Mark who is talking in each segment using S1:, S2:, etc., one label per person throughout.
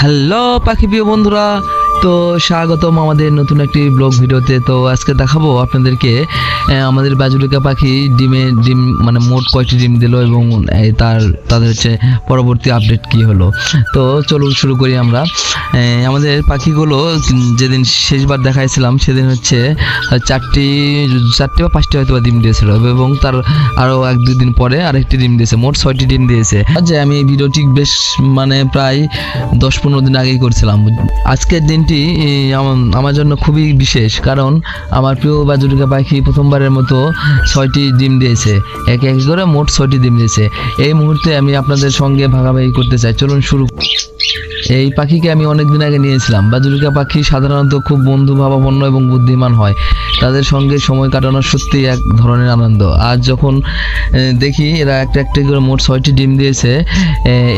S1: Hello পাখি প্রিয় বন্ধুরা তো স্বাগতম আমাদের নতুন একটি ব্লগ ভিডিওতে। তো আজকে দেখাবো আপনাদেরকে আমাদের বাজুলিকা পাখি ডিমে ডিম মানে মোট কয়টি ডিম দিল এবং তার, তাদের হচ্ছে পরবর্তী আপডেট কি হলো। তো চলুন শুরু করি আমরা। আমাদের পাখিগুলো যেদিন শেষবার দেখাইছিলাম, সেদিন হচ্ছে চারটি চারটি বা পাঁচটি হয়তো ডিম দিয়েছিল এবং তার আরও এক, দুই দিন পরে আরেকটি ডিম দিয়েছে, মোট ছয়টি ডিম দিয়েছে। যে আমি ভিডিওটি বেশ মানে প্রায় দশ পনেরো দিন আগেই করছিলাম। আজকের দিনটি এই, আমার জন্য খুবই বিশেষ। কারণ আমার প্রিয় বাজুরিকা পাখি প্রথমবারের মতো ছয়টি ডিম দিয়েছে। এক এক করে মোট ছয়টি ডিম দিয়েছে। এই মুহূর্তে আমি আপনাদের সঙ্গে ভাগাভাগি করতে চাই। চলুন শুরু এই পাখিকে আমি অনেক দিন আগে নিয়েছিলাম। বাজুরিকা পাখি সাধারণত খুব বন্ধু ভাবাপন্ন এবং বুদ্ধিমান হয়। তাদের সঙ্গে সময় কাটানো সত্যিই এক ধরনের আনন্দ। আজ যখন দেখি এরা একটা একটা করে মোট ছয়টি ডিম দিয়েছে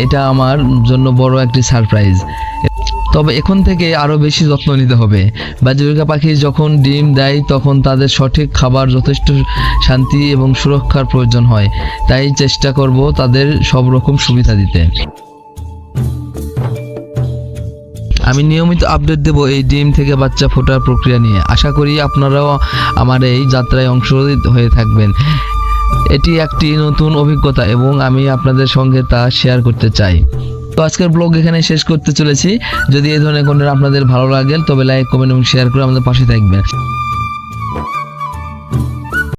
S1: এটা আমার জন্য বড় একটি সারপ্রাইজ। তবে এখন থেকে আরও বেশি যত্ন নিতে হবে। বাজুরিকা পাখি যখন ডিম দেয়, তখন তাদের সঠিক খাবার যথেষ্ট শান্তি এবং সুরক্ষার প্রয়োজন হয়। তাই চেষ্টা করব তাদের সব রকম সুবিধা দিতে। আমি নিয়মিত আপডেট দেব এই ডিম থেকে বাচ্চা ফোটার প্রক্রিয়া নিয়ে। আশা করি আপনারাও আমার এই যাত্রায় অংশ হয়ে থাকবেন। এটি একটি নতুন অভিজ্ঞতা এবং আমি আপনাদের সঙ্গে তা শেয়ার করতে চাই। আজকের ব্লগ এখানে শেষ করতে চলেছি। যদি এই ধরনের কোনো আপনাদের ভালো লাগে, তবে লাইক কমেন্ট এবং শেয়ার করে আমাদের পাশে থাকবেন।